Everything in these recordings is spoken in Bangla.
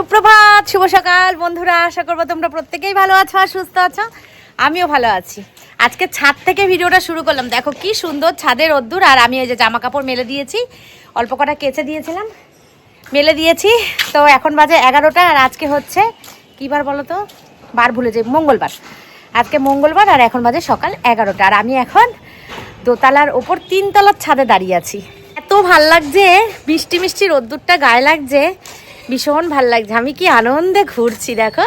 সুপ্রভাত, শুভ সকাল। বন্ধুরা, আশা করব তোমরা প্রত্যেকেই ভালো আছো আর সুস্থ আছো। আমিও ভালো আছি। আজকে ছাদ থেকে ভিডিওটা শুরু করলাম। দেখো কি সুন্দর ছাদের রোদ্দুর, আর আমি ওই যে জামা কাপড় মেলে দিয়েছি। অল্প কটা কেচে দিয়েছিলাম। মেলে দিয়েছি। তো এখন বাজে এগারোটা, আর আজকে হচ্ছে কী বার বলো তো? বার ভুলে যাই, মঙ্গলবার। আজকে মঙ্গলবার, আর এখন বাজে সকাল এগারোটা। আর আমি এখন দোতলার ওপর তিনতলার ছাদে দাঁড়িয়ে আছি। এত ভালো লাগছে, মিষ্টি মিষ্টি রোদ্দুরটা গায়ে লাগছে। ভীষণ ভালো লাগছে। আমি কি আনন্দে ঘুরছি, দেখো।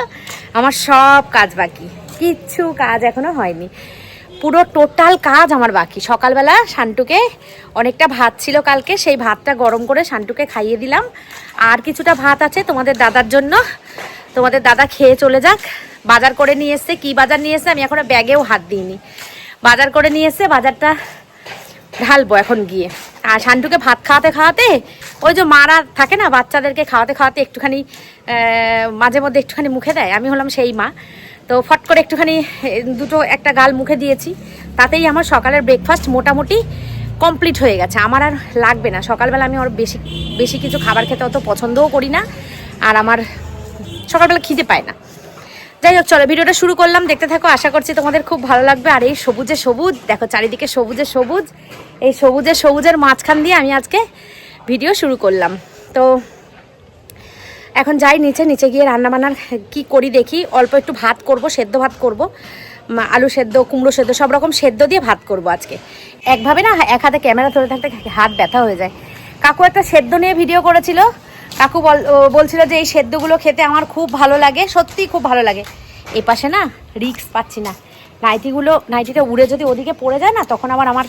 আমার সব কাজ বাকি। কিচ্ছু কাজ এখনও হয়নি। পুরো টোটাল কাজ আমার বাকি। সকালবেলা শান্টুকে অনেকটা ভাত ছিল কালকে, সেই ভাতটা গরম করে শান্টুকে খাইয়ে দিলাম। আর কিছুটা ভাত আছে তোমাদের দাদার জন্য। তোমাদের দাদা খেয়ে চলে যাক। বাজার করে নিয়ে এসছে। কী বাজার নিয়ে এসছে? আমি এখনও ব্যাগেও হাত দিইনি। বাজার করে নিয়ে এসছে, বাজারটা ঢালবো এখন গিয়ে। আর শান্টুকে ভাত খাওয়াতে খাওয়াতে ওই যে মারা থাকে না, বাচ্চাদেরকে খাওয়াতে খাওয়াতে একটুখানি মাঝে মধ্যে একটুখানি মুখে দেয়। আমি হলাম সেই মা। তো ফট করে একটুখানি দুটো একটা গাল মুখে দিয়েছি। তাতেই আমার সকালের ব্রেকফাস্ট মোটামুটি কমপ্লিট হয়ে গেছে। আমার আর লাগবে না। সকালবেলা আমি ওর বেশি বেশি কিছু খাবার খেতে অত পছন্দও করি না। আর আমার সকালবেলা খিদে পায় না। যাই হোক, চলো ভিডিওটা শুরু করলাম। দেখতে থাকো, আশা করছি তোমাদের খুব ভালো লাগবে। আর এই সবুজে সবুজ, দেখো চারিদিকে সবুজে সবুজ। এই সবুজে সবুজের মাঝখান দিয়ে আমি আজকে ভিডিও শুরু করলাম। তো এখন যাই নিচে নিচে গিয়ে রান্না বান্নার কি করি দেখি। অল্প একটু ভাত করব, সেদ্ধ ভাত করব। আলু সেদ্ধ, কুমড়ো সেদ্ধ, সব রকম সেদ্ধ দিয়ে ভাত করব আজকে। একভাবে না এক হাতে ক্যামেরা ধরে থাকতে হাত ব্যথা হয়ে যায়। কাকু একটা সেদ্ধ নিয়ে ভিডিও করেছিল। কাকু বল বলছিল যে এই সেদ্ধগুলো খেতে আমার খুব ভালো লাগে, সত্যিই খুব ভালো লাগে। এ পাশে না রিক্স পাচ্ছি না। নাইটিগুলো, নাইটিটা উড়ে যদি ওদিকে পড়ে যায় না, তখন আবার আমার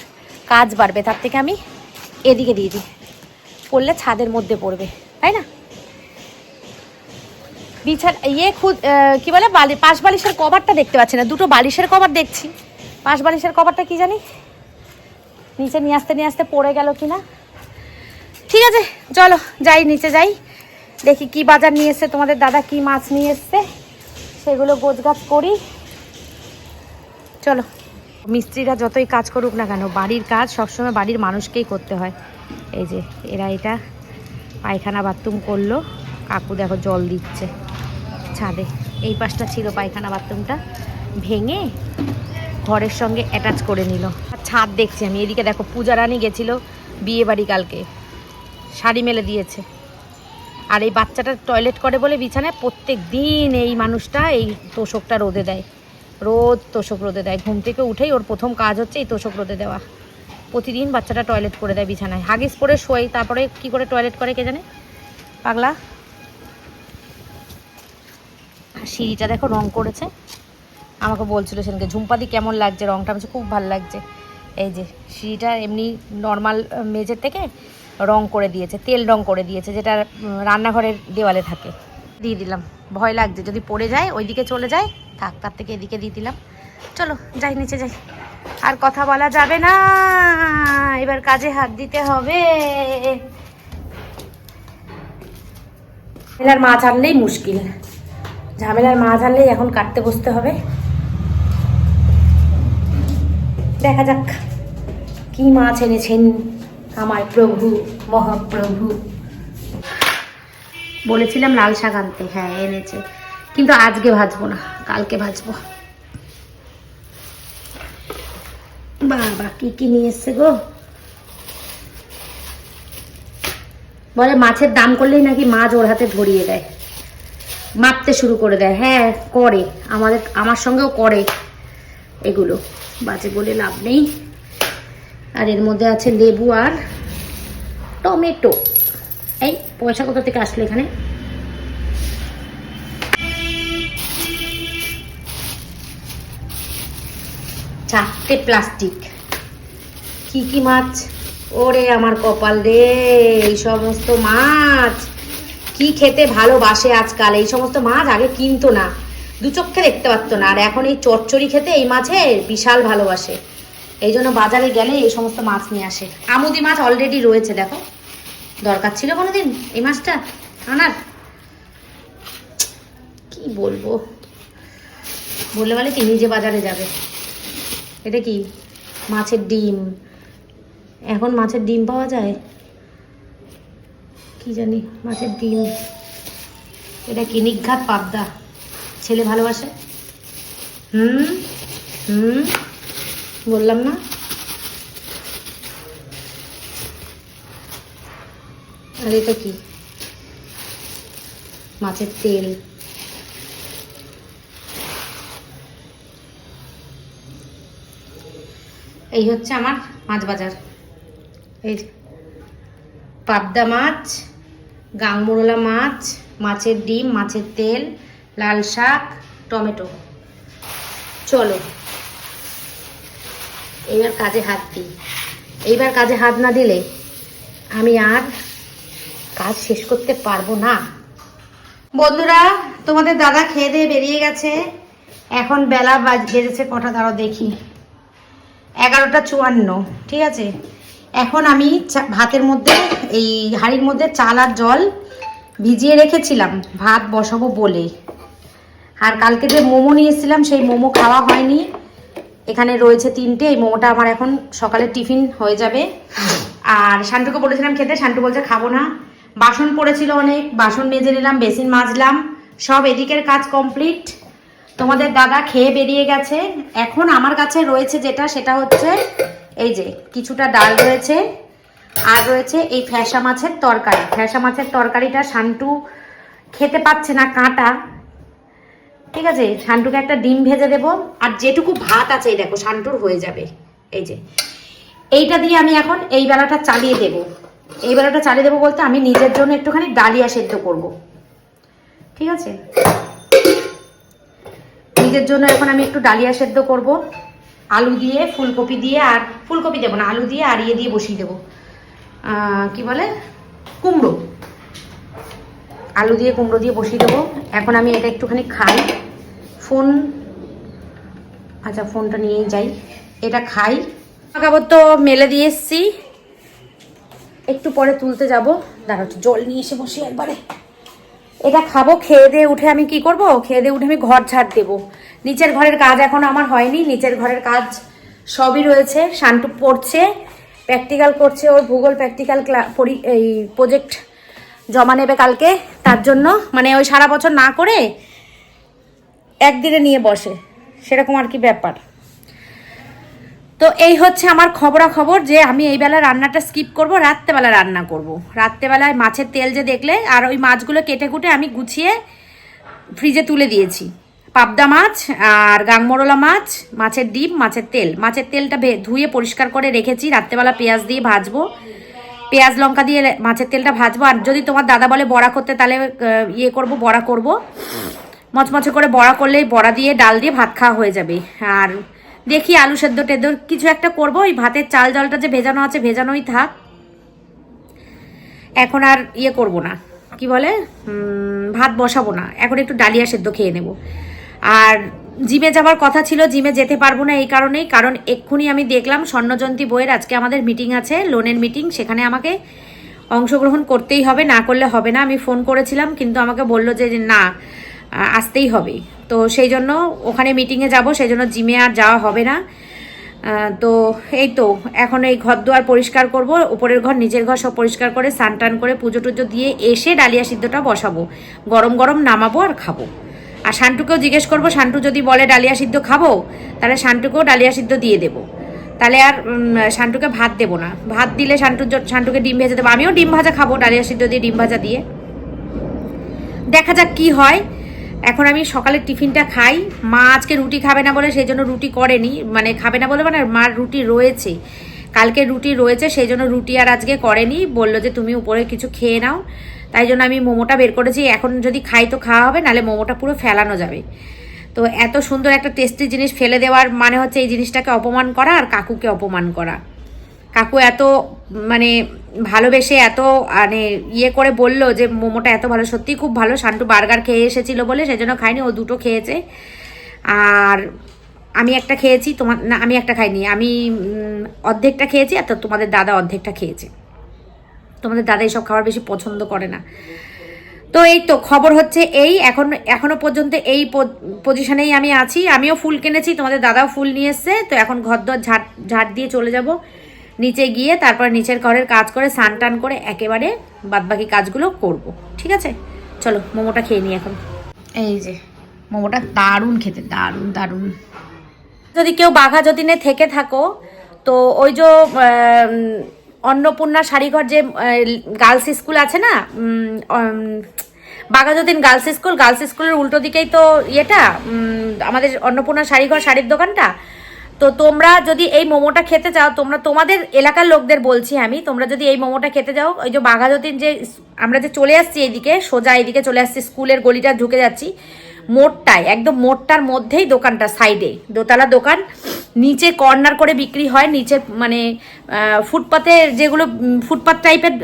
কাজ বাড়বে। তার থেকে আমি এদিকে দিয়ে দিই। পড়লে ছাদের মধ্যে পড়বে, তাই না? বিছানা ইয়ে খুদ কি বলে, বালি, পাশ বালিশের কভারটা দেখতে পাচ্ছি না, দুটো বালিশের কভার দেখছি। পাশ বালিশের কভারটা কি জানি? নিচে নিয়ে আসতে নিয়ে আসতে পড়ে গেল কি না? ঠিক আছে, চলো, যাই, নিচে যাই। দেখি কি বাজার নিয়ে এসছে তোমাদের দাদা, কি মাছ নিয়ে এসছে। সেগুলো গোছগাছ করি। চলো। মিস্ত্রিরা যতই কাজ করুক না কেন, বাড়ির কাজ সবসময় বাড়ির মানুষকেই করতে হয়। এই যে, এরা এটা পায়খানা বাথরুম করল, কাকু দেখো জল দিচ্ছে ছাদে। এই পাশটা ছিল পায়খানা বাথরুমটা, ভেঙে ঘরের সঙ্গে অ্যাটাচ করে নিল। আর ছাদ দেখছি আমি, এদিকে দেখো পূজা রানী গেছিল বিয়ে বাড়ি কালকে, শাড়ি মেলে দিয়েছে। আর এই বাচ্চাটা টয়লেট করে বলে বিছানায় প্রত্যেক দিন এই মানুষটা এই তোষকটা রোদে দেয়। রোদ তোষক রোদে দেয়। ঘুম থেকে উঠেই ওর প্রথম কাজ হচ্ছে এই তোষক রোদে দেওয়া। প্রতিদিন বাচ্চাটা টয়লেট করে দেয় বিছানায়। হাগিস পরে শোয়, তারপরে কি করে টয়লেট করে কে জানে? পাগলা? সিঁড়িটা দেখো রং করেছে। আমাকে বলছিল সেদিনকে ঝুম্পাদি কেমন লাগছে রংটা? আমি খুব ভালো লাগছে। এই যে, সিঁড়িটা এমনি নর্মাল মেজের থেকে রং করে দিয়েছে, তেল রং করে দিয়েছে, যেটা রান্নাঘরের দেওয়ালে থাকে। দিয়ে দিলাম। ভয় লাগছে, যদি পড়ে যায়, ওইদিকে চলে যায়, থাক, তার থেকে এদিকে দিয়ে দিলাম। চলো, যাই, নিচে যাই। আর কথা বলা যাবে না, এবার কাজে হাত দিতে হবে। ঝামেলার মাছ আনলেই মুশকিল। ঝামেলার মাছ আনলেই এখন কাটতে বসতে হবে। দেখা যাক কি মাছ এনেছেন আমার প্রভু, মহাপ্রভু। বলেছিলাম লাল শাক আনতে। হ্যাঁ এনেছে। কিন্তু আজকে ভাজবো না, কালকে ভাজবো। বাবা, কি কি নিয়ে এসছে গো? বলে মাছের দাম করলেই নাকি মাছ ওর হাতে ধরিয়ে দেয়। মাপতে শুরু করে দেয়। হ্যাঁ করে। আমাদের, আমার সঙ্গেও করে এগুলো। বাজে বলে লাভ নেই। আর এর মধ্যে আছে লেবু আর টমেটো। এই পয়সা কোথা থেকে আসলো এখানে? চারটে প্লাস্টিক। কি কি মাছ? ওরে আমার কপাল রে, এই সমস্ত মাছ। কি খেতে ভালোবাসে আজকাল? এই সমস্ত মাছ আগে কিনতো না। দু চক্ষে দেখতে পারতো না। আর এখন এই চচ্চড়ি খেতে এই মাছের বিশাল ভালোবাসে। এই জন্য বাজারে গেলে এই সমস্ত মাছ নিয়ে আসে। আমুদি মাছ অলরেডি রয়েছে, দেখো। দরকার ছিল কোনোদিন? এই মাছটা আনার? কি বলব? বললে বলে কি, নিজে বাজারে যাবে। এটা কি? মাছের ডিম। এখন মাছের ডিম পাওয়া যায়? কি জানি, মাছের ডিম। এটা কি নিঘাত পাবদা? ছেলে ভালোবাসে? হুম? হুম? বললাম না? আর এটা কি? মাছের তেল। এই হচ্ছে আমার মাছ বাজার। এই পাবদা মাছ, গাংমোরলা মাছ, মাছের ডিম, মাছের তেল, লাল শাক, টমেটো। চলো এইবার কাজে হাত দিই। এইবার কাজে হাত না দিলে আমি আর কাজ শেষ করতে পারব না। বন্ধুরা, তোমাদের দাদা খেয়ে দিয়ে বেরিয়ে গেছে। এখন বেলা বাজ বেজেছে কটা, দাঁড়াও দেখি। এগারোটা চুয়ান্ন, ঠিক আছে? এখন আমি ভাতের মধ্যে, এই হাঁড়ির মধ্যে চাল আর জল ভিজিয়ে রেখেছিলাম। ভাত বসাবো বলে। আর কালকে যে মোমো নিয়েছিলাম সেই মোমো খাওয়া হয়নি। এখানে রয়েছে তিনটে, এই মোমোটা আমার এখন সকালে টিফিন হয়ে যাবে। আর শান্টুকে বলেছিলাম খেতে, শান্টু বলছে খাব না। বাসন পড়েছিল অনেক, বাসন মেজে নিলাম, বেসিন মাজলাম, সব এদিকের কাজ কমপ্লিট। তোমাদের দাদা খেয়ে বেরিয়ে গেছে। এখন আমার কাছে রয়েছে যেটা, সেটা হচ্ছে এই যে কিছুটা ডাল রয়েছে, আর রয়েছে এই ফ্যাসা মাছের তরকারি। ফ্যাসা মাছের তরকারিটা শান্টু খেতে পাচ্ছে না কাঁটা। ঠিক আছে, শান্টুকে একটা ডিম ভেজে দেবো। আর যেটুকু ভাত আছে, এই দেখো, শান্টুর হয়ে যাবে। এই যে, এইটা দিয়ে আমি এখন এই বেলাটা চালিয়ে দেব। এই বেলাটা চালিয়ে দেবো বলতে আমি নিজের জন্য একটুখানি ডালিয়া সেদ্ধ করব। ঠিক আছে? নিজের জন্য এখন আমি একটু ডালিয়া সেদ্ধ করব। আলু দিয়ে, ফুলকপি দিয়ে আর ফুলকপি দেবো না, আলু দিয়ে আর ইয়ে দিয়ে বসিয়ে দেবো। কি বলে? কুমড়ো। আলু দিয়ে, কুমড়ো দিয়ে বসিয়ে দেবো। এখন আমি এটা একটুখানি খাই। ফোন আচ্ছা ফোনটা নিয়েই যাই। এটা খাই। তো মেলে দিয়ে এসছি। একটু পরে তুলতে যাব। দাঁড়াও জল নিয়ে এসে বসি একবারে। এটা খাব, খেয়ে দিয়ে উঠে আমি কি করব? খেয়ে দিয়ে উঠে আমি ঘর ঝাড় দেবো। নিচের ঘরের কাজ এখন আমার হয়নি। নিচের ঘরের কাজ সবই রয়েছে। শান্টু পড়ছে প্র্যাকটিক্যাল করছে ওর। ভূগোল প্র্যাকটিক্যাল পরি, এই প্রজেক্ট জমা নেবে কালকে। তার জন্য মানে ওই সারা বছর না করে একদিনে নিয়ে বসে। সেরকম আর কি ব্যাপার। তো এই হচ্ছে আমার খবরাখবর যে আমি এই বেলা রান্নাটা স্কিপ করব, রাত্রেবেলা রান্না করব। রাত্রেবেলায় মাছের তেল যে দেখলে, আর ওই মাছগুলো কেটে কুটে আমি গুছিয়ে ফ্রিজে তুলে দিয়েছি। পাবদা মাছ আর গাংমরলা মাছ, মাছের ডিম, মাছের তেল। মাছের তেলটা ভে- ধুয়ে পরিষ্কার করে রেখেছি, রাত্রেবেলা পেঁয়াজ দিয়ে ভাজবো। পেঁয়াজ, লঙ্কা দিয়ে মাছের তেলটা ভাজবো। আর যদি তোমার দাদা বলে বড়া করতে, তাহলে ইয়ে করব, বড়া করব। মচমচে করে বড়া করলেই বড়া দিয়ে, ডাল দিয়ে ভাত খাওয়া হয়ে যাবে। আর দেখি আলু সেদ্ধ টেদ্ধ কিছু একটা করব। ওই ভাতের চাল জলটা যে ভেজানো আছে, ভেজানোই থাক। এখন আর ইয়ে করব না। কি বলে? ভাত বসাবো না। এখন একটু ডালিয়া সেদ্ধ খেয়ে নেব। আর জিমে যাওয়ার কথা ছিল, জিমে যেতে পারব না এই কারণেই। কারণ এক্ষুনি আমি দেখলাম স্বর্ণজয়ন্তী বইয়ের আজকে আমাদের মিটিং আছে, লোনের মিটিং। সেখানে আমাকে অংশগ্রহণ করতেই হবে, না করলে হবে না। আমি ফোন করেছিলাম, কিন্তু আমাকে বলল যে যে না আসতেই হবে। তো সেই জন্য ওখানে মিটিংয়ে যাব, সেই জন্য জিমে আর যাওয়া হবে না। তো এই তো, এখন এই ঘর দুয়ার পরিষ্কার করব, উপরের ঘর, নিজের ঘর সব পরিষ্কার করে স্নান টান করে পুজো টুজো দিয়ে এসে ডালিয়া সিদ্ধটা বসাবো। গরম গরম নামাবো আর খাব। আর শান্টুকেও জিজ্ঞেস করব, শান্টু যদি বলে ডালিয়া সিদ্ধ খাব, তাহলে শান্টুকেও ডালিয়া সিদ্ধ দিয়ে দেবো। তাহলে আর শান্টুকে ভাত দেবো না। ভাত দিলে শান্টুর শান্টুকে ডিম ভেজে দেবো। আমিও ডিম ভাজা খাব, ডালিয়া সিদ্ধ দিয়ে ডিম ভাজা দিয়ে। দেখা যাক কি হয়। এখন আমি সকালের টিফিনটা খাই। মা আজকে রুটি খাবে না বলে সেই জন্য রুটি করেনি। মানে খাবে না বলে মানে মার রুটি রয়েছে। কালকে রুটি রয়েছে, সেই জন্য রুটি আর আজকে করেনি। বলল যে তুমি উপরে কিছু খেয়ে নাও। তাই জন্য আমি মোমোটা বের করেছি। এখন যদি খাই তো খাওয়া হবে, নাহলে মোমোটা পুরো ফেলানো যাবে। তো এত সুন্দর একটা টেস্টি জিনিস ফেলে দেওয়ার মানে হচ্ছে এই জিনিসটাকে অপমান করা আর কাকুকে অপমান করা। কাকু এত মানে ভালোবেসে এত মানে ইয়ে করে বলল যে, মোমোটা এত ভালো, সত্যি খুব ভালো, শান্টু বার্গার খেয়ে এসেছিল বলে, সেজন্য খাইনি, ও দুটো খেয়েছে। আর আমি একটা খেয়েছি, তোমার, না, আমি একটা খাইনি, আমি অর্ধেকটা খেয়েছি, আর তোমাদের দাদা অর্ধেকটা খেয়েছে। তোমাদের দাদা এইসব খাবার বেশি পছন্দ করে না। তো এই তো, খবর হচ্ছে এই, এখন, এখনও পর্যন্ত এই পজিশনেই আমি আছি। আমিও ফুল কিনেছি, তোমাদের দাদাও ফুল নিয়ে এসছে, তো এখন ঘর দর ঝাড় ঝাড় দিয়ে চলে যাব। নিচে গিয়ে তারপর নিচের ঘরের কাজ করে স্নান টান করে একেবারে বাদবাকি কাজগুলো করব। ঠিক আছে? চলো মোমোটা খেয়ে নিই এখন। এই যে মোমোটা দারুণ খেতে দারুণ দারুণ। যদি কেউ বাঘা যতীনে থেকে থাকো তো ওই যে অন্নপূর্ণা শাড়িঘর যে গার্লস স্কুল আছে না উম, বাঘাযতীন গার্লস স্কুল গার্লস স্কুলের উল্টো দিকেই তো ইয়েটা আমাদের অন্নপূর্ণা শাড়িঘর শাড়ির দোকানটা তো তোমরা যদি এই মোমোটা খেতে চাও তোমরা তোমাদের এলাকার লোকদের বলছি আমি তোমরা যদি এই মোমোটা খেতে যাও ওই যে বাঘাযতীন যে আমরা যে চলে আসছি এইদিকে সোজা এইদিকে চলে আসছি স্কুলের গলিটা ঢুকে যাচ্ছি মোড়টায় একদম মোড়টার মধ্যেই দোকানটা সাইডে দোতলা দোকান নিচে কর্নার করে বিক্রি হয় নিচে মানে ফুটপাতে যেগুলো উম, ফুটপাত টাইপের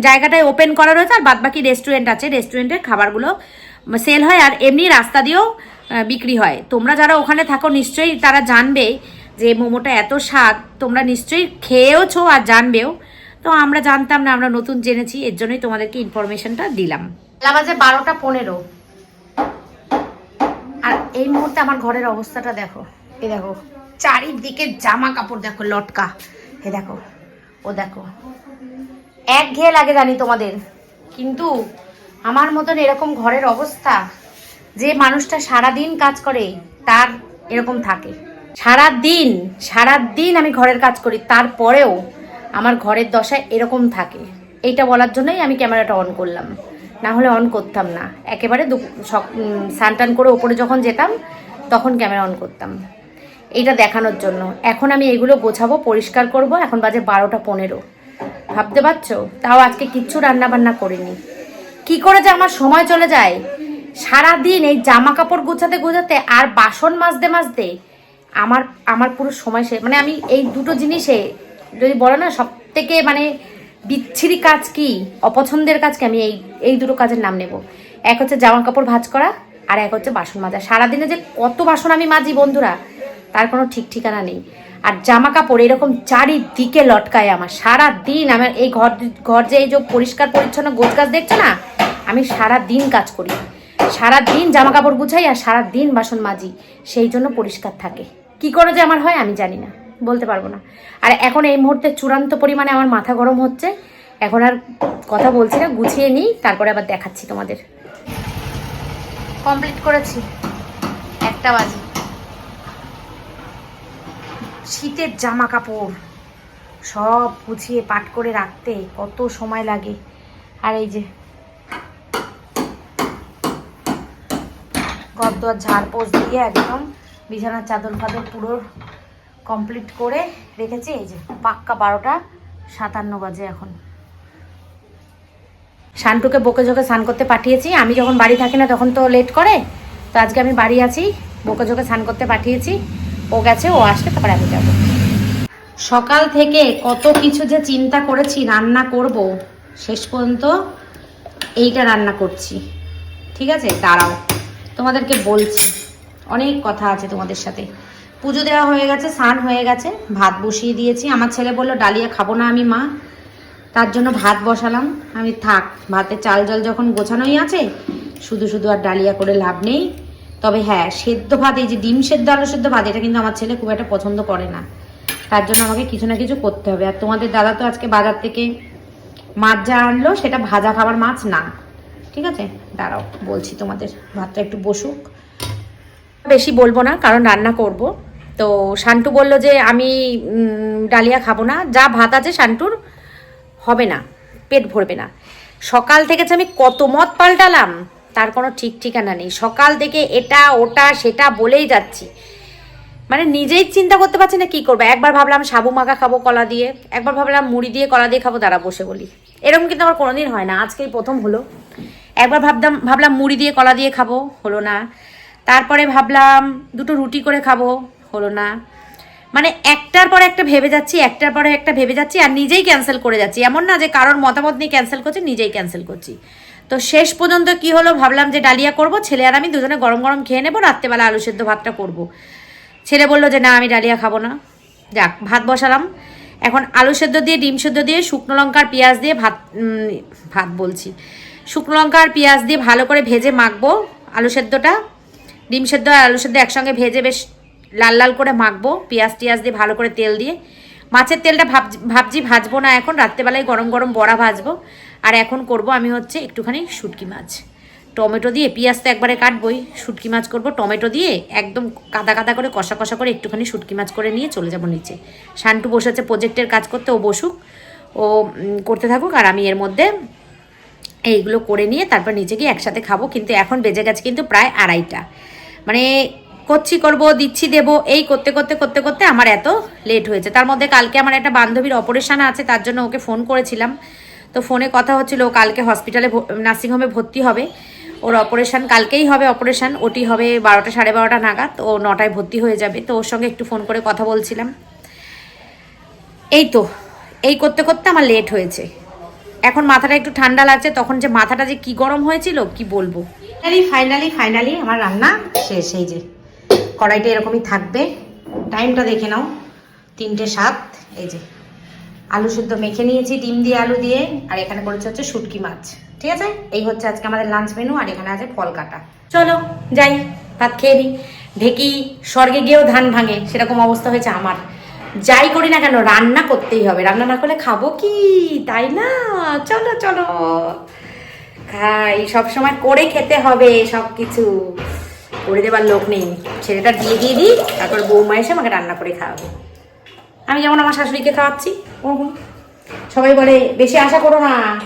জায়গাটায় ওপেন করা রয়েছে আর বাদবাকি রেস্টুরেন্ট আছে রেস্টুরেন্টের খাবারগুলো সেল হয় আর এমনি রাস্তা দিয়েও বিক্রি হয়। তোমরা যারা ওখানে থাকো, নিশ্চয়ই তারা জানবে যে মোমোটা এত স্বাদ। তোমরা নিশ্চয়ই খেয়েওছো আর জানবেও। তো আমরা জানতাম না, আমরা নতুন জেনেছি, এর জন্যই তোমাদেরকে ইনফরমেশনটা দিলাম। বাজে বারোটা পনেরো। আর এই মুহূর্তে আমার ঘরের অবস্থাটা দেখো। এ দেখো, চারিদিকে জামা কাপড় দেখো, লটকা। এ দেখো, ও দেখো। এক ঘেয়ে লাগে জানি তোমাদের। কিন্তু আমার মতন এরকম ঘরের অবস্থা যে মানুষটা সারা দিন কাজ করে, তার এরকম থাকে। সারা দিন সারা দিন আমি ঘরের কাজ করি, তারপরেও আমার ঘরের দশায় এরকম থাকে। এইটা বলার জন্যই আমি ক্যামেরাটা অন করলাম। না হলে অন করতাম না। একেবারে দু- স্নান টান করে ওপরে যখন যেতাম, তখন ক্যামেরা অন করতাম। এইটা দেখানোর জন্য। এখন আমি এগুলো গোছাবো, পরিষ্কার করব। এখন বাজে বারোটা পনেরো। ভাবতে পারছ? তাও আজকে কিচ্ছু রান্না বান্না করিনি। কি করে যে আমার সময় চলে যায়? সারা দিন এই জামা কাপড় গুছাতে গুছাতে আর বাসন মাজতে মাজতে আমার আমার পুরো সময় সে মানে আমি এই দুটো জিনিসে, যদি বলো না সব থেকে মানে বিচ্ছিরি কাজ কি, অপছন্দের কাজ কি, আমি এই এই দুটো কাজের নাম নেব। এক হচ্ছে জামা কাপড় ভাঁজ করা, আর এক হচ্ছে বাসন মাজা। সারাদিনে যে কত বাসন আমি মাজি, বন্ধুরা, তার কোনো ঠিক ঠিকানা নেই। আর জামা কাপড় এরকম চারিদিকে লটকায় আমার। সারা দিন আমার এই ঘর ঘর যে এই যে পরিষ্কার, পরিচ্ছন্ন গোছ গাছ দেখছ না, আমি সারা দিন কাজ করি। সারা দিন জামা কাপড় গুছাই আর সারা দিন বাসন মাজি, সেই জন্য পরিষ্কার থাকে। কি করে যে আমার হয় আমি জানি না, বলতে পারব না। আর এখন এই মুহূর্তে চূড়ান্ত পরিমাণে আমার মাথা গরম হচ্ছে। এখন আর কথা বলছি না, গুছিয়ে নিই, তারপরে আবার দেখাচ্ছি তোমাদের। কমপ্লিট করেছি। একটা বাজি। শীতের জামা কাপড় সব গুছিয়ে পাট করে রাখতে কত সময় লাগে। আর এই যে ঘর ঝাড় পোষ দিয়ে একদম বিছানার চাদর ফাদর পুরো কমপ্লিট করে রেখেছি। এই যে পাক্কা বারোটা, সাতান্ন বাজে এখন। শান্টুকে বকে ঝোকে স্নান করতে পাঠিয়েছি। আমি যখন বাড়ি থাকি না, তখন তো লেট করে। তো আজকে আমি বাড়ি আছি, বকে ঝোকে স্নান করতে পাঠিয়েছি। ও গেছে, ও আসলে তারপরে আমি যাব। সকাল থেকে কত কিছু যে চিন্তা করেছি, রান্না করব, শেষ পর্যন্ত এইটা রান্না করছি। ঠিক আছে? দাঁড়াও। তোমাদেরকে বলছি, অনেক কথা আছে তোমাদের সাথে। পুজো দেওয়া হয়ে গেছে, স্নান হয়ে গেছে, ভাত বসিয়ে দিয়েছি। আমার ছেলে বলল, ডালিয়া খাব না আমি, মা। তার জন্য ভাত বসালাম। আমি থাক, ভাতে চাল জল যখন গোছানোই আছে, শুধু শুধু আর ডালিয়া করে লাভ নেই। তবে হ্যাঁ সেদ্ধ ভাত, এই যে ডিম সেদ্ধ, আলু সেদ্ধ ভাত, এটা কিন্তু আমার ছেলে খুব একটা পছন্দ করে না। তার জন্য আমাকে কিছু না কিছু করতে হবে। আর তোমাদের দাদা তো আজকে বাজার থেকে মাছ যা আনলো, সেটা ভাজা খাবার মাছ না। ঠিক আছে? দাঁড়াও, বলছি তোমাদের, ভাতটা একটু বসুক। বেশি বলব না, কারণ রান্না করব। তো শান্টু বলল যে, আমি ডালিয়া খাব না। যা ভাত আছে শান্টুর, হবে না, পেট ভরবে না। সকাল থেকে আমি কত মত পাল্টালাম, তার কোনো ঠিক ঠিকানা নেই। সকাল থেকে এটা, ওটা, সেটা বলেই যাচ্ছি। মানে নিজেই চিন্তা করতে পারছি না কি করব। একবার ভাবলাম সাবু মাখা খাব কলা দিয়ে, একবার ভাবলাম মুড়ি দিয়ে কলা দিয়ে খাব, দাঁড়া বসে বলি। এরকম কিন্তু আমার কোনোদিন হয় না। আজকেই প্রথম হলো। একবার ভাবলাম ভাবলাম মুড়ি দিয়ে, কলা দিয়ে খাব, হলো না। তারপরে ভাবলাম দুটো রুটি করে খাব, হলো না। মানে একটার পর একটা ভেবে যাচ্ছি, একটার পরে একটা ভেবে যাচ্ছি, আর নিজেই ক্যান্সেল করে যাচ্ছি। এমন না যে কারোর মতামত নিয়ে ক্যান্সেল করছি, নিজেই ক্যান্সেল করছি। তো শেষ পর্যন্ত কি হলো, ভাবলাম যে ডালিয়া করব, ছেলে আর আমি দুজনে গরম গরম খেয়ে নেব, রাত্রেবেলা আলু সেদ্ধ ভাতটা করব। ছেলে বলল যে, না, আমি ডালিয়া খাব না। যাক, ভাত বসালাম। এখন আলু সেদ্ধ দিয়ে, ডিম সেদ্ধ দিয়ে, শুকনো লঙ্কার পেঁয়াজ দিয়ে ভাত ভাত বলছি। শুকনো লঙ্কা আর পেঁয়াজ দিয়ে ভালো করে ভেজে মাখবো আলু সেদ্ধটা। ডিম সেদ্ধ আর আলু সেদ্ধ একসঙ্গে ভেজে বেশ লাল লাল করে মাখবো। পেঁয়াজ টিয়াজ দিয়ে ভালো করে তেল দিয়ে। মাছের তেলটা ভাব ভাবছি ভাজবো না এখন, রাত্রেবেলায় গরম গরম বড়া ভাজবো। আর এখন করব আমি হচ্ছে একটুখানি শুটকি মাছ। টমেটো দিয়ে পেঁয়াজ তো একবারে কাটবই, শুটকি মাছ করব। টমেটো দিয়ে একদম কাদা কাদা করে, কষা কষা করে একটুখানি শুটকি মাছ করে নিয়ে চলে যাব নিচে। শান্টু বসেছে প্রজেক্টের কাজ করতে, ও বসুক, ও করতে থাকুক, আর আমি এর মধ্যে এইগুলো করে নিয়ে তারপর গিয়ে একসাথে খাব, কিন্তু এখন বেজে গেছে কিন্তু প্রায় আড়াইটা। মানে করছি করব, দিচ্ছি দেব, এই করতে করতে করতে করতে আমার এত লেট হয়েছে। তার মধ্যে কালকে আমার একটা বান্ধবীর অপারেশান আছে, তার জন্য ওকে ফোন করেছিলাম। তো ফোনে কথা হচ্ছিল কালকে হসপিটালে নার্সিংহোমে ভর্তি হবে। ওর অপারেশান কালকেই হবে অপারেশান ওটি হবে বারোটা সাড়ে বারোটা নাগাদ, ও নটায় ভর্তি হয়ে যাবে। তো ওর সঙ্গে একটু ফোন করে কথা বলছিলাম। এই তো, এই করতে করতে আমার লেট হয়েছে। এখন মাথাটা একটু ঠান্ডা লাগছে তখন যে মাথাটা যে কি গরম হয়েছিল কি বলব? ফাইনালি ফাইনালি ফাইনালি আমার রান্না শেষ এই যে কড়াইটা এরকমই থাকবে। টাইমটা দেখে নাও তিনটে সাত এই যে আলু শুদ্ধ মেখে নিয়েছি ডিম দিয়ে আলু দিয়ে আর এখানে করেছে হচ্ছে শুটকি মাছ ঠিক আছে? এই হচ্ছে আজকে আমাদের লাঞ্চ মেনু আর এখানে আছে ফল কাটা। চলো যাই ভাত খেয়ে নিই ঢেকি স্বর্গে গিয়েও ধান ভাঙে সেরকম অবস্থা হয়েছে আমার। যাই করি না কেন, রান্না করতেই হবে। রান্না না করলে খাব কি? তাই না? চলো চলো। খাই সব সময় করে খেতে হবে সব কিছু করে দেবার লোক নেই। ছেলেটা দিয়ে দিয়ে দিই, তারপর বৌমা এসে আমাকে রান্না করে খাওয়াবে। আমি যেমন আমার শাশুড়িকে খাওয়াচ্ছি, ওরকম। সবাই বলে, বেশি আশা করো না।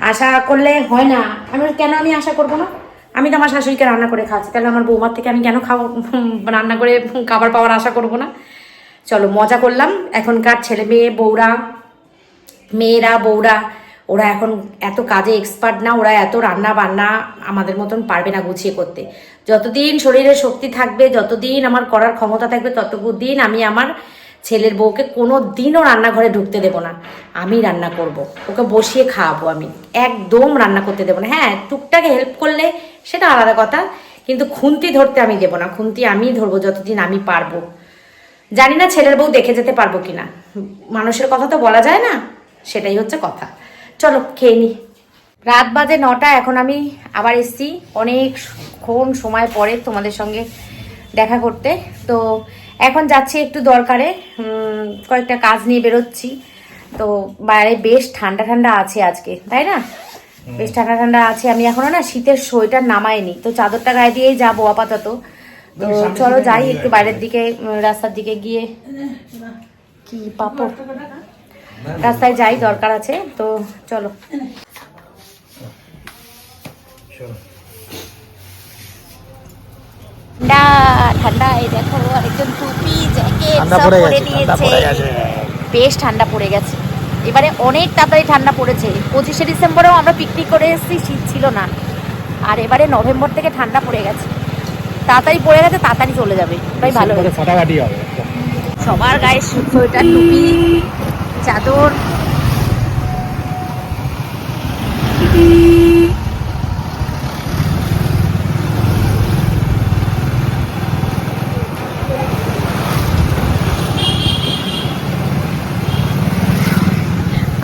আশা করলে হয় না। আমি কেন আমি আশা করব না? আমি তো আমার শাশুড়িকে রান্না করে খাওয়াচ্ছি। তাহলে আমার বৌমার থেকে আমি কেন খাওয়া রান্না করে খাবার পাওয়ার আশা করব না? চলো, মজা করলাম। এখনকার ছেলে মেয়ে, বউরা, মেয়েরা, বউরা, ওরা এখন এত কাজে এক্সপার্ট না, ওরা এত রান্না বান্না আমাদের মতন পারবে না গুছিয়ে করতে। যতদিন শরীরে শক্তি থাকবে, যতদিন আমার করার ক্ষমতা থাকবে, ততদিন আমি আমার ছেলের বউকে কোনো দিনও রান্নাঘরে ঢুকতে দেবো না। আমি রান্না করব। ওকে বসিয়ে খাওয়াবো আমি। একদম রান্না করতে দেবো না। হ্যাঁ টুকটাকে হেল্প করলে সেটা আলাদা কথা, কিন্তু খুন্তি ধরতে আমি দেবো না। খুন্তি আমিই ধরবো যতদিন আমি পারব। জানি না ছেলের বউ দেখে যেতে পারব কিনা। মানুষের কথা তো বলা যায় না, সেটাই হচ্ছে কথা। চলো, খেয়ে নি। রাত বাজে নটা, এখন আমি আবার এসছি। অনেকক্ষণ সময় পরে তোমাদের সঙ্গে দেখা করতে। তো এখন যাচ্ছি একটু দরকারে কয়েকটা কাজ নিয়ে বেরোচ্ছি। তো বাইরে বেশ ঠান্ডা ঠান্ডা আছে আজকে, তাই না? বেশ ঠান্ডা ঠান্ডা আছে। আমি এখনও না শীতের সোয়েটার নামাইনি। তো চাদরটা গায়ে দিয়েই যাব আপাতত। তো চলো যাই একটু বাইরের দিকে রাস্তার দিকে গিয়ে। কি পাপো রাস্তায় যাই দরকার আছে তো চলো। ঠান্ডা ঠান্ডা এই দেখো আরেকজন টুপি জ্যাকেট ঠান্ডা সব পরে নিয়েছে বেশ ঠান্ডা পড়ে গেছে। এবারে অনেক তাড়াতাড়ি ঠান্ডা পড়েছে। পঁচিশে ডিসেম্বরেও আমরা পিকনিক করে এসেছি শীত ছিল না। আর এবারে নভেম্বর থেকে ঠান্ডা পড়ে গেছে। তাড়াতাড়ি পড়ে গেছে তাড়াতাড়ি চলে যাবে। তাই ভালো ফাটাফাটি হবে। সবার গায়ে সোয়েটার টুপি চাদর।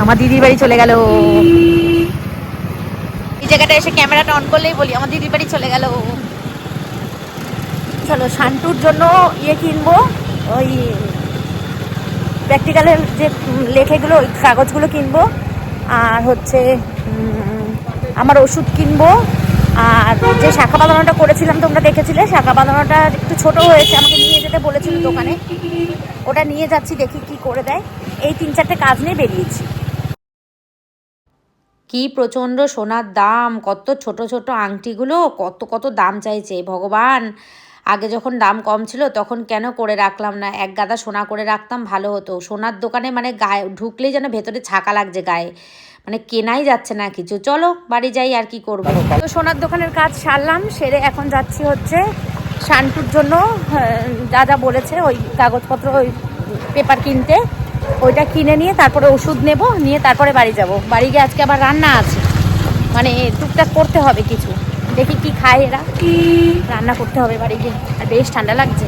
আমার দিদির বাড়ি চলে গেল। এই জায়গাটা এসে ক্যামেরাটা অন করলেই বলি আমার দিদির বাড়ি চলে গেল। চলো, শান্তুর জন্য ইয়ে কিনবো, ওই প্র্যাকটিক্যালের যে লেখেগুলো, ওই কাগজগুলো কিনবো, আর হচ্ছে আমার ওষুধ কিনবো, আর যে শাখা বাঁধানোটা করেছিলাম, তোমরা দেখেছিলে, শাখা বাঁধানোটা একটু ছোট হয়েছে, আমাকে নিয়ে যেতে বলেছিল দোকানে। ওটা নিয়ে যাচ্ছি, দেখি কি করে দেয়। এই তিন চারটে কাজ নিয়ে বেরিয়েছি। কি প্রচণ্ড সোনার দাম, কত ছোট ছোট আংটিগুলো, কত কত দাম চাইছে, ভগবান! আগে যখন দাম কম ছিল তখন কেন করে রাখলাম না? এক গাদা সোনা করে রাখতাম ভালো হতো। সোনার দোকানে মানে গায়ে ঢুকলেই যেন ভেতরে ছাকা লাগছে গায়ে। মানে কেনাই যাচ্ছে না কিছু। চলো বাড়ি যাই আর কি করব? তো সোনার দোকানের কাজ সারলাম সেরে এখন যাচ্ছি হচ্ছে শান্তুর জন্য। আহ, যা যা বলেছে ওই কাগজপত্র ওই পেপার কিনতে ওইটা কিনে নিয়ে তারপরে ওষুধ নেব নিয়ে তারপরে বাড়ি যাব। বাড়ি গিয়ে আজকে আবার রান্না আছে। মানে টুকটাক করতে হবে কিছু। দেখি কি খায় এরা। রান্না করতে হবে বাড়ি গিয়ে। আর বেশ ঠান্ডা লাগছে।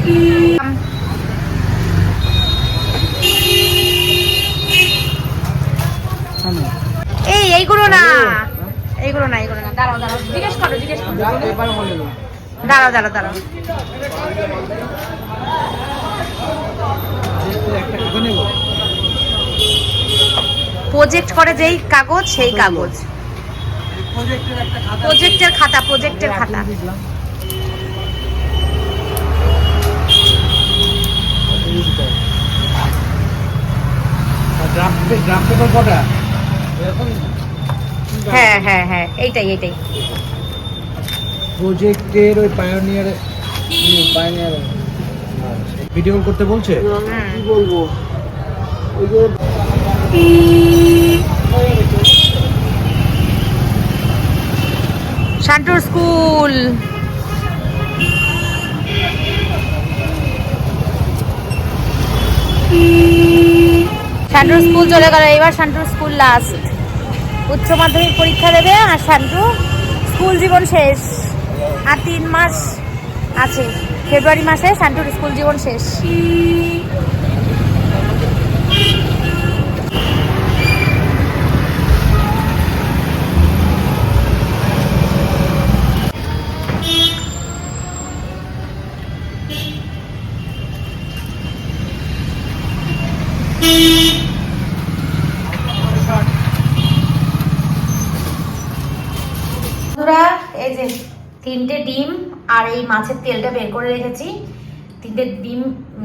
এই, এইগুলো না। এইগুলো না এইগুলো না। দাঁড়াও দাঁড়াও। জিজ্ঞেস করো জিজ্ঞেস করো। দাঁড়াও দাঁড়াও দাঁড়াও। প্রজেক্ট করে যেই কাগজ, সেই কাগজ। প্রজেক্টের খাতা প্রজেক্টের খাতা হ্যাঁ হ্যাঁ হ্যাঁ এইটাই এইটাই। প্রজেক্টের ওই পায়োনিয়ার পায়োনিয়ার ভিডিও কল করতে বলছে। কি বলব? ওই যে শান্টুর স্কুল। শান্টুর স্কুল চলে গেল এবার শান্টুর স্কুল লাস্ট উচ্চ মাধ্যমিক পরীক্ষা দেবে আর শান্টু স্কুল জীবন শেষ। আর তিন মাস আছে। ফেব্রুয়ারি মাসে শান্টুর স্কুল জীবন শেষ। এই মাছের তেলটা বের করে রেখেছি। তিনটে ডিম,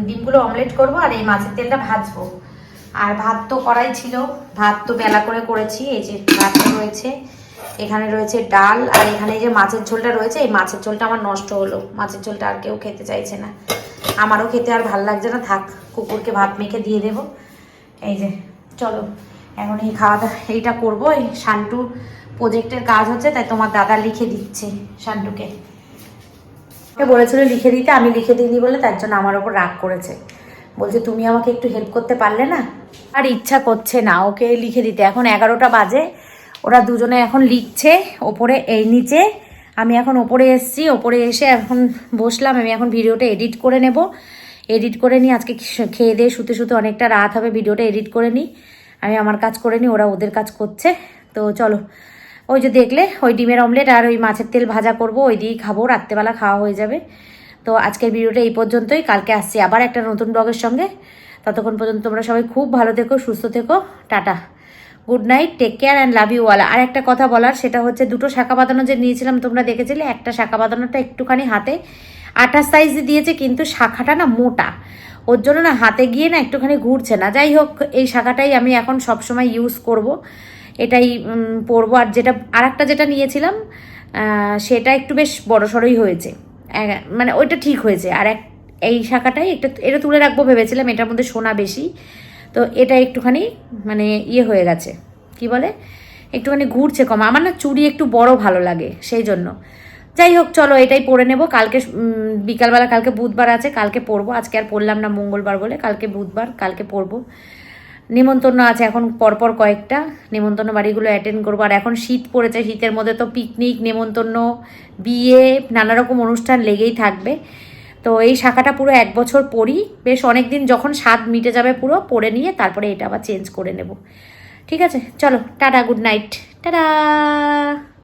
ডিমগুলো অমলেট করব আর এই মাছের তেলটা ভাজবো। আর ভাত তো করাই ছিল। ভাত তো বেলা করে করেছি। এই যে ভাত রয়েছে, এখানে রয়েছে ডাল আর এখানে যে মাছের ঝোলটা রয়েছে, এই মাছের ঝোলটা আমার নষ্ট হলো। মাছের ঝোলটা আর কেউ খেতে চাইছে না। আমারও খেতে আর ভালো লাগছে না। থাক, কুকুরকে ভাত মেখে দিয়ে দেবো। এই যে, চলো, এখন এই খাওয়া দাওয়া এইটা করব। এই শান্টু প্রজেক্টের কাজ হচ্ছে, তাই তোমার দাদা লিখে দিচ্ছে শান্টুকে। বলেছিল লিখে দিতে, আমি লিখে দিইনি বলে তার জন্য আমার ওপর রাগ করেছে। বলছে, তুমি আমাকে একটু হেল্প করতে পারলে না? আর ইচ্ছা করছে না, ওকে লিখে দিতে। এখন এগারোটা বাজে, ওরা দুজনে এখন লিখছে ওপরে, এই নিচে। আমি এখন ওপরে এসেছি, ওপরে এসে এখন বসলাম, আমি এখন ভিডিওটা এডিট করে নেব। এডিট করে নিই আজকে খেয়ে দিয়ে শুতে শুতে অনেকটা রাত হবে, ভিডিওটা এডিট করে নিই। আমি আমার কাজ করে নিই, ওরা ওদের কাজ করছে। তো চলো ওই যে দেখলে, ওই ডিমের অমলেট আর ওই মাছের তেল ভাজা করব, ওই দিয়েই খাব, রাত্রেবেলা খাওয়া হয়ে যাবে। তো আজকের ভিডিওটা এই পর্যন্তই, কালকে আসছি আবার একটা নতুন ব্লগের সঙ্গে। ততক্ষণ পর্যন্ত তোমরা সবাই খুব ভালো থেকো, সুস্থ থেকো, tata. Good night take care and love you ওয়ালা আর একটা কথা বলার, সেটা হচ্ছে দুটো শাখা বাঁধানো যে নিয়েছিলাম, তোমরা দেখেছিলে, একটা শাখা বাঁধানোটা একটুখানি হাতে। আঠাশ সাইজ দিয়েছে, কিন্তু শাখাটা না মোটা। ওর জন্য না হাতে গিয়ে না একটুখানি ঘুরছে না। যাই হোক, এই শাখাটাই আমি এখন সবসময় ইউজ করব। এটাই পরবো। আর যেটা আর একটা যেটা নিয়েছিলাম সেটা একটু বেশ বড় সড়োই হয়েছে। মানে ওইটা ঠিক হয়েছে। আর এক, এই শাখাটাই একটা, এটা তুলে রাখব ভেবেছিলাম, এটার মধ্যে সোনা বেশি। তো এটা একটুখানি মানে ইয়ে হয়ে গেছে। কি বলে? একটুখানি ঘুরছে কম। আমার না চুড়ি একটু বড় ভালো লাগে, সেই জন্য। যাই হোক, চলো এটাই পরে নেব। কালকে বিকালবেলা, কালকে বুধবার আছে, কালকে পরবো। আজকে আর পড়লাম না মঙ্গলবার বলে, কালকে বুধবার, কালকে পরবো। নিমন্ত্রণ আছে এখন পরপর কয়েকটা। নিমন্ত্রণ বাড়িগুলো অ্যাটেন্ড করব। আর এখন শীত পড়েছে, শীতের মধ্যে তো পিকনিক নিমন্ত্রণ, বিয়ে নানা রকম অনুষ্ঠান লেগেই থাকবে। তো এই শাখাটা পুরো এক বছর পরি বেশ অনেক দিন যখন স্বাদ মিটে যাবে পুরো, পরে নিয়ে তারপরে এটা আবার চেঞ্জ করে নেব। ঠিক আছে? চলো, টাটা গুড নাইট টাটা!